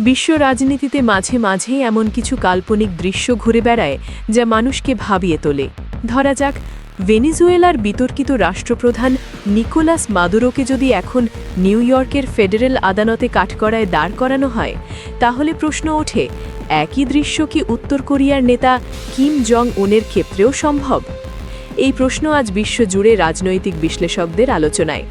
বিশ্ব রাজনীতিতে মাঝে মাঝেই এমন কিছু কাল্পনিক দৃশ্য ঘুরে বেড়ায় যা মানুষকে ভাবিয়ে তোলে। ধরা যাক, ভেনিজুয়েলার বিতর্কিত রাষ্ট্রপ্রধান নিকোলাস মাদুরোকে যদি এখন নিউ ইয়র্কের ফেডারেল আদালতে কাঠগড়ায় দাঁড় করানো হয়, তাহলে প্রশ্ন ওঠে, একই দৃশ্য কি উত্তর কোরিয়ার নেতা কিম জং উনের ক্ষেত্রেও সম্ভব? এই প্রশ্ন আজ বিশ্বজুড়ে রাজনৈতিক বিশ্লেষকদের আলোচনায়।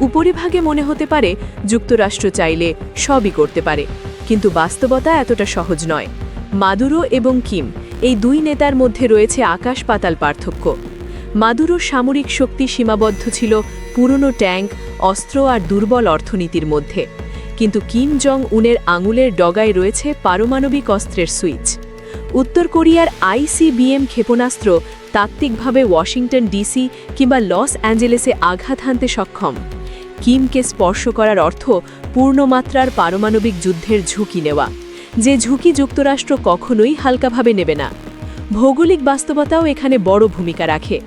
উপরিভাগে মনে হতে পারে, যুক্তরাষ্ট্র চাইলে সবই করতে পারে। কিন্তু বাস্তবতা এতটা সহজ নয়। মাদুরো এবং কিম, এই দুই নেতার মধ্যে রয়েছে আকাশ পাতাল পার্থক্য। মাদুরোর সামরিক শক্তি সীমাবদ্ধ ছিল পুরনো ট্যাঙ্ক, অস্ত্র আর দুর্বল অর্থনীতির মধ্যে। কিন্তু কিম জং উনের আঙুলের ডগায় রয়েছে পারমাণবিক অস্ত্রের সুইচ। উত্তর কোরিয়ার আইসিবিএম ক্ষেপণাস্ত্র তাত্ত্বিকভাবে ওয়াশিংটন ডিসি কিংবা লস অ্যাঞ্জেলেসে আঘাত হানতে সক্ষম। কিমকে স্পর্শ করার অর্থ পূর্ণমাত্রার পারমাণবিক যুদ্ধের ঝুঁকি নেওয়া। যে ঝুঁকি যুক্তরাষ্ট্র কখনোই হালকাভাবে নেবে না। ভৌগোলিক বাস্তবতাও এখানে বড় ভূমিকা রাখে।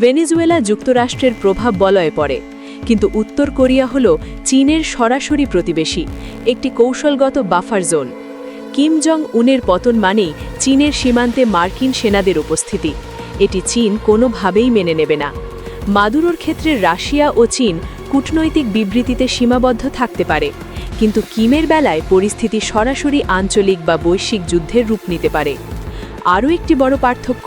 ভেনেজুয়েলা যুক্তরাষ্ট্রের প্রভাব বলয়ে পড়ে। কিন্তু উত্তর কোরিয়া হল চীনের সরাসরি প্রতিবেশী, একটি কৌশলগত বাফার জোন। কিম জং উনের পতন মানেই চীনের সীমান্তে মার্কিন সেনাদের উপস্থিতি। এটি চীন কোনোভাবেই মেনে নেবে না। মাদুরোর ক্ষেত্রে রাশিয়া ও চীন কূটনৈতিক বিবৃতিতে সীমাবদ্ধ থাকতে পারে, কিন্তু কিমের বেলায় পরিস্থিতি সরাসরি আঞ্চলিক বা বৈশ্বিক যুদ্ধের রূপ নিতে পারে। আরও একটি বড় পার্থক্য,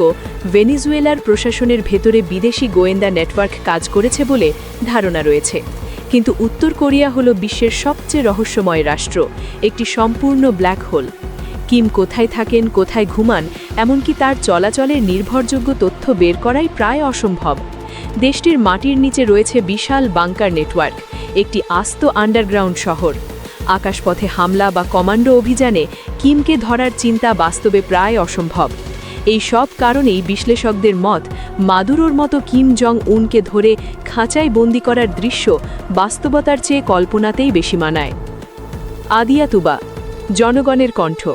ভেনিজুয়েলার প্রশাসনের ভেতরে বিদেশি গোয়েন্দা নেটওয়ার্ক কাজ করেছে বলে ধারণা রয়েছে। কিন্তু উত্তর কোরিয়া হল বিশ্বের সবচেয়ে রহস্যময় রাষ্ট্র, একটি সম্পূর্ণ ব্ল্যাক হোল। কিম কোথায় থাকেন, কোথায় ঘুমান, এমনকি তার চলাচলের নির্ভরযোগ্য তথ্য বের করাই প্রায় অসম্ভব। দেশটির মাটির নিচে রয়েছে বিশাল বাংকার নেটওয়ার্ক, একটি আস্ত আন্ডারগ্রাউন্ড শহর। আকাশপথে হামলা বা কমান্ডো অভিযানে কিমকে ধরার চিন্তা বাস্তবে প্রায় অসম্ভব। এই সব কারণেই বিশ্লেষকদের মত, মাদুরোর মতো কিম জং উনকে ধরে খাঁচায় বন্দি করার দৃশ্য বাস্তবতার চেয়ে কল্পনাতেই বেশি মানায়। আদিয়াতুবা, জনগণের কণ্ঠ।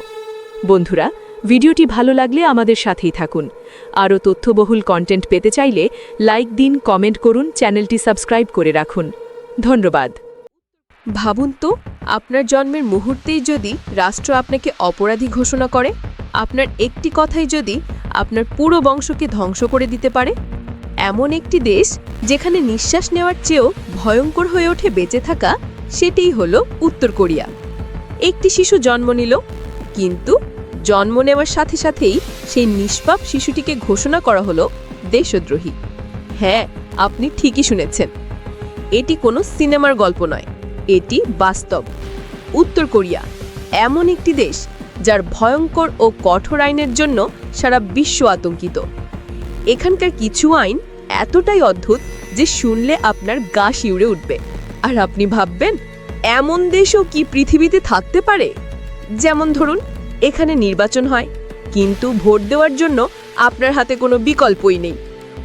বন্ধুরা ভিডিওটি ভালো লাগলে আমাদের সাথেই থাকুন। আরও তথ্যবহুল কন্টেন্ট পেতে চাইলে লাইক দিন কমেন্ট করুন চ্যানেলটি সাবস্ক্রাইব করে রাখুন। ধন্যবাদ। ভাবুন তো, আপনার জন্মের মুহূর্তেই যদি রাষ্ট্র আপনাকে অপরাধী ঘোষণা করে, আপনার একটি কথাই যদি আপনার পুরো বংশকে ধ্বংস করে দিতে পারে? এমন একটি দেশ যেখানে নিঃশ্বাস নেওয়ার চেয়েও ভয়ঙ্কর হয়ে ওঠে বেঁচে থাকা, সেটিই হলো উত্তর কোরিয়া। একটি শিশু জন্ম নিল, কিন্তু জন্ম নেওয়ার সাথে সাথেই সেই নিষ্পাপ শিশুটিকে ঘোষণা করা হলো দেশদ্রোহী। হ্যাঁ আপনি ঠিকই শুনেছেন। এটি কোনো সিনেমার গল্প নয়, এটি বাস্তব। উত্তর কোরিয়া, এমন একটি দেশ যার ভয়ঙ্কর ও কঠোর আইনের জন্য সারা বিশ্ব আতঙ্কিত। এখানকার কিছু আইন এতটাই অদ্ভুত যে শুনলে আপনার গা শিউড়ে উঠবে। আর আপনি ভাববেন, এমন দেশও কি পৃথিবীতে থাকতে পারে? যেমন ধরুন এখানে নির্বাচন হয়। কিন্তু ভোট দেওয়ার জন্য আপনার হাতে কোনো বিকল্পই নেই।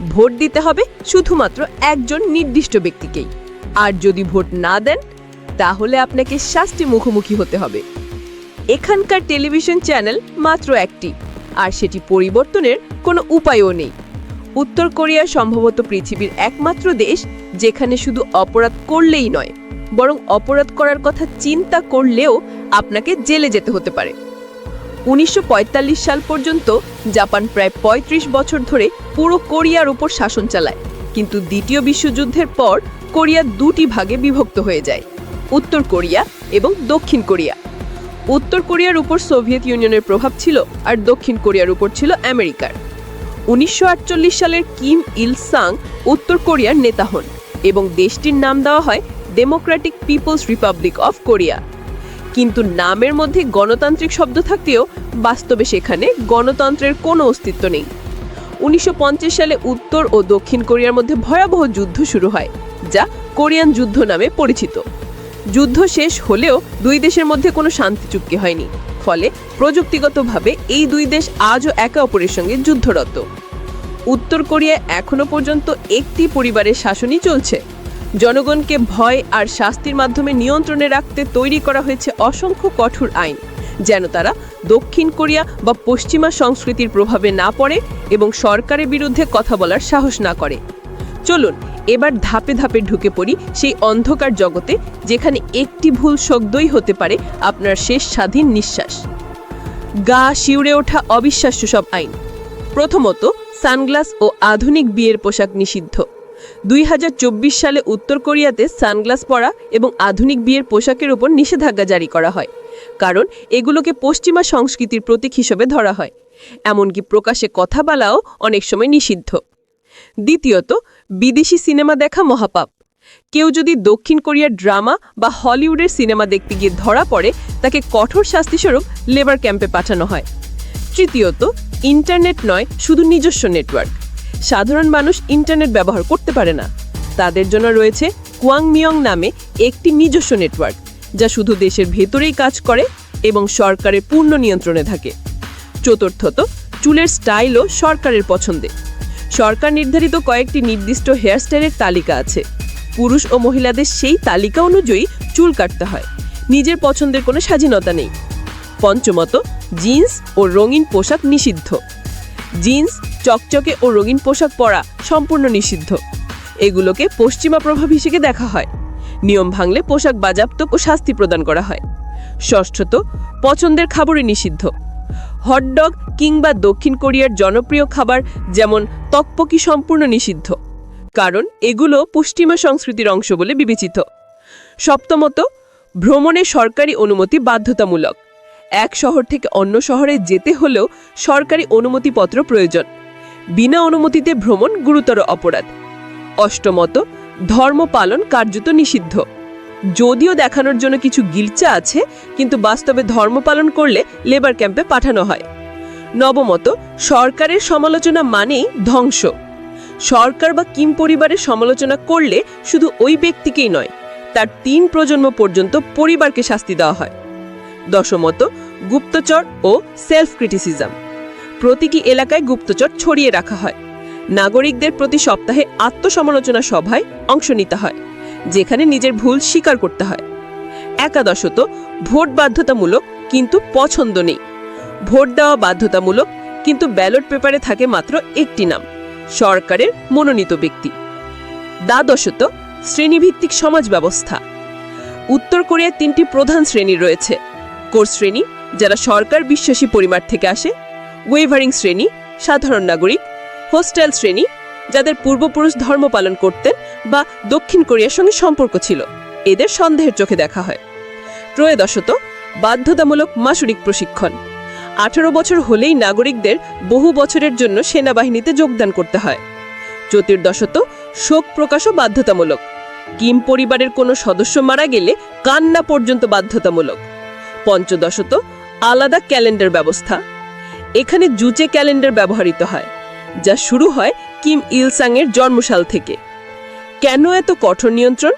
ভোট দিতে হবে শুধুমাত্র একজন নির্দিষ্ট ব্যক্তিকেই। আর যদি ভোট না দেন, তাহলে আপনাকে শাস্তি মুখোমুখি হতে হবে। এখানকার টেলিভিশন চ্যানেল মাত্র একটি, আর সেটি পরিবর্তনের কোনো উপায়ও নেই। উত্তর কোরিয়া সম্ভবত পৃথিবীর একমাত্র দেশ যেখানে শুধু অপরাধ করলেই নয়, বরং অপরাধ করার কথা চিন্তা করলেও আপনাকে জেলে যেতে হতে পারে। উনিশশো পঁয়তাল্লিশ সাল পর্যন্ত জাপান প্রায় ৩৫ বছর ধরে পুরো কোরিয়ার উপর শাসন চালায়। কিন্তু দ্বিতীয় বিশ্বযুদ্ধের পর কোরিয়া দুটি ভাগে বিভক্ত হয়ে যায়, উত্তর কোরিয়া এবং দক্ষিণ কোরিয়া। উত্তর কোরিয়ার উপর সোভিয়েত ইউনিয়নের প্রভাব ছিল আর দক্ষিণ কোরিয়ার উপর ছিল আমেরিকার। উনিশশো আটচল্লিশ সালের কিম ইল সাং উত্তর কোরিয়ার নেতা হন এবং দেশটির নাম দেওয়া হয় Democratic People's Republic of Korea কিন্তু নামের মধ্যে গণতান্ত্রিক শব্দ থাকতেও বাস্তবে সেখানে গণতন্ত্রের কোনো অস্তিত্ব নেই। উনিশশো পঞ্চাশ সালে উত্তর ও দক্ষিণ কোরিয়ার মধ্যে ভয়াবহ যুদ্ধ শুরু হয়, যা কোরিয়ান যুদ্ধ নামে পরিচিত। যুদ্ধ শেষ হলেও দুই দেশের মধ্যে কোনো শান্তি চুক্তি হয়নি, ফলে প্রযুক্তিগতভাবে এই দুই দেশ আজও একে অপরের সঙ্গে যুদ্ধরত। উত্তর কোরিয়ায় এখনও পর্যন্ত একটি পরিবারের শাসনই চলছে। জনগণকে ভয় আর শাস্তির মাধ্যমে নিয়ন্ত্রণে রাখতে তৈরি করা হয়েছে অসংখ্য কঠোর আইন, যেন তারা দক্ষিণ কোরিয়া বা পশ্চিমা সংস্কৃতির প্রভাবে না পড়ে এবং সরকারের বিরুদ্ধে কথা বলার সাহস না করে। চলুন, এবার ধাপে ধাপে ঢুকে পড়ি সেই অন্ধকার জগতে, যেখানে একটি ভুল শব্দই হতে পারে আপনার শেষ স্বাধীন নিঃশ্বাস। গা শিউরে ওঠা অবিশ্বাস্য সব আইন। প্রথমত, সানগ্লাস ও আধুনিক বিয়ের পোশাক নিষিদ্ধ। দুই হাজার চব্বিশ সালে উত্তর কোরিয়াতে সানগ্লাস পরা এবং আধুনিক বিয়ের পোশাকের উপর নিষেধাজ্ঞা জারি করা হয়। কারণ এগুলোকে পশ্চিমা সংস্কৃতির প্রতীক হিসেবে ধরা হয়। এমনকি প্রকাশে কথা বলাও অনেক সময় নিষিদ্ধ। দ্বিতীয়ত, বিদেশি সিনেমা দেখা মহাপাপ। কেউ যদি দক্ষিণ কোরিয়ার ড্রামা বা হলিউডের সিনেমা দেখতে গিয়ে ধরা পড়ে, তাকে কঠোর শাস্তিস্বরূপ লেবার ক্যাম্পে পাঠানো হয়। তৃতীয়ত, ইন্টারনেট নয়, শুধু নিজস্ব নেটওয়ার্ক। সাধারণ মানুষ ইন্টারনেট ব্যবহার করতে পারে না। তাদের জন্য রয়েছে কুয়াং মিয়ং নামে একটি নিজস্ব নেটওয়ার্ক, যা শুধু দেশের ভেতরেই কাজ করে এবং সরকারের পূর্ণ নিয়ন্ত্রণে থাকে। চতুর্থত, চুলের স্টাইলও সরকারের পছন্দে। সরকার নির্ধারিত কয়েকটি নির্দিষ্ট হেয়ারস্টাইলের তালিকা আছে। পুরুষ ও মহিলাদের সেই তালিকা অনুযায়ী চুল কাটতে হয়। নিজের পছন্দের কোনো স্বাধীনতা নেই। পঞ্চমত, জিন্স ও রঙিন পোশাক নিষিদ্ধ। জিন্স, চকচকে ও রঙিন পোশাক পরা সম্পূর্ণ নিষিদ্ধ। এগুলোকে পশ্চিমা প্রভাব হিসেবে দেখা হয়। নিয়ম ভাঙলে পোশাক বাজাপ্ত ও শাস্তি প্রদান করা হয়। ষষ্ঠত, পছন্দের খাবারই নিষিদ্ধ। হটডগ কিংবা দক্ষিণ কোরিয়ার জনপ্রিয় খাবার যেমন তকপকি সম্পূর্ণ নিষিদ্ধ। কারণ এগুলো পশ্চিমা সংস্কৃতির অংশ বলে বিবেচিত। সপ্তমত, ভ্রমণে সরকারি অনুমতি বাধ্যতামূলক। এক শহর থেকে অন্য শহরে যেতে হলেও সরকারি অনুমতিপত্র প্রয়োজন। বিনা অনুমতিতে ভ্রমণ গুরুতর অপরাধ। অষ্টমত, ধর্ম পালন কার্যত নিষিদ্ধ। যদিও দেখানোর জন্য কিছু গির্জা আছে, কিন্তু বাস্তবে ধর্ম পালন করলে লেবার ক্যাম্পে পাঠানো হয়। নবমত, সরকারের সমালোচনা মানেই ধ্বংস। সরকার বা কিম পরিবারের সমালোচনা করলে শুধু ওই ব্যক্তিকেই নয়, তার তিন প্রজন্ম পর্যন্ত পরিবারকে শাস্তি দেওয়া হয়। দশমত, গুপ্তচর ও সেলফ ক্রিটিসিজম প্রতীকী এলাকায় গুপ্তচর ছড়িয়ে রাখা হয়। নাগরিকদের প্রতি সপ্তাহে আত্মসমালোচনা সভায় অংশ নিতে হয়, যেখানে নিজের ভুল স্বীকার করতে হয়। একাদশত, ভোট বাধ্যতামূলক কিন্তু পছন্দ নেই। ভোট দেওয়া বাধ্যতামূলক কিন্তু ব্যালট পেপারে থাকে মাত্র একটি নাম, সরকারের মনোনীত ব্যক্তি। দ্বাদশত, শ্রেণীভিত্তিক সমাজ ব্যবস্থা। উত্তর কোরিয়ার তিনটি প্রধান শ্রেণি রয়েছে। কোর শ্রেণি, যারা সরকার বিশ্বাসী পরিবার থেকে আসে ওয়েভারিং শ্রেণি, সাধারণ নাগরিক হোস্টেল শ্রেণি, যাদের পূর্বপুরুষ ধর্ম পালন করতেন বা দক্ষিণ কোরিয়ার সঙ্গে সম্পর্ক ছিল। এদের সন্দেহের চোখে দেখা হয়। ত্রয়োদশত, বাধ্যতামূলক মাসুরিক প্রশিক্ষণ। আঠারো বছর হলেই নাগরিকদের বহু বছরের জন্য সেনাবাহিনীতে যোগদান করতে হয়। চতুর্দশত, শোক প্রকাশও বাধ্যতামূলক। কিম পরিবারের কোনো সদস্য মারা গেলে কান্না পর্যন্ত বাধ্যতামূলক। পঞ্চদশত আলাদা ক্যালেন্ডার ব্যবস্থা। এখানে জুচে ক্যালেন্ডার ব্যবহৃত হয়, যা শুরু হয় কিম ইলসাং এর জন্মসাল থেকে। কেন এত কঠোর নিয়ন্ত্রণ?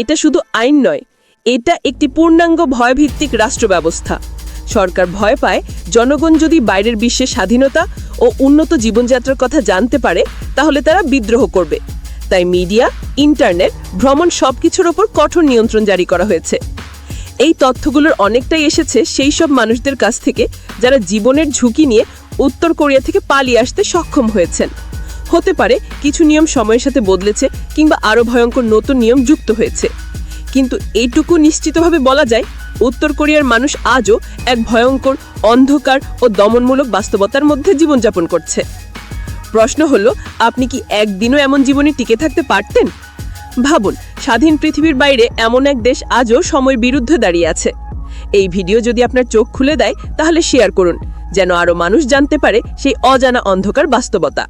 এটা শুধু আইন নয়, এটা একটি পূর্ণাঙ্গ ভয়ভিত্তিক রাষ্ট্র ব্যবস্থা। সরকার ভয় পায়, জনগণ যদি বাইরের বিশ্বে স্বাধীনতা ও উন্নত জীবনযাত্রার কথা জানতে পারে, তাহলে তারা বিদ্রোহ করবে। তাই মিডিয়া, ইন্টারনেট, ভ্রমণ সবকিছুর ওপর কঠোর নিয়ন্ত্রণ জারি করা হয়েছে। এই তথ্যগুলোর অনেকটাই এসেছে সেই সব মানুষদের কাছ থেকে যারা জীবনের ঝুঁকি নিয়ে উত্তর কোরিয়া থেকে পালিয়ে আসতে সক্ষম হয়েছেন। হতে পারে কিছু নিয়ম সময়ের সাথে বদলেছে কিংবা আরও ভয়ঙ্কর নতুন নিয়ম যুক্ত হয়েছে। কিন্তু এইটুকু নিশ্চিতভাবে বলা যায়, উত্তর কোরিয়ার মানুষ আজও এক ভয়ঙ্কর, অন্ধকার ও দমনমূলক বাস্তবতার মধ্যে জীবনযাপন করছে। প্রশ্ন হলো, আপনি কি একদিনও এমন জীবনে টিকে থাকতে পারতেন? ভাবুন, স্বাধীন পৃথিবীর বাইরে এমন এক দেশ আজও সময়ের বিরুদ্ধে দাঁড়িয়ে আছে। এই ভিডিও যদি আপনার চোখ খুলে দেয়, তাহলে শেয়ার করুন, যেন আরও মানুষ জানতে পারে সেই অজানা অন্ধকার বাস্তবতা।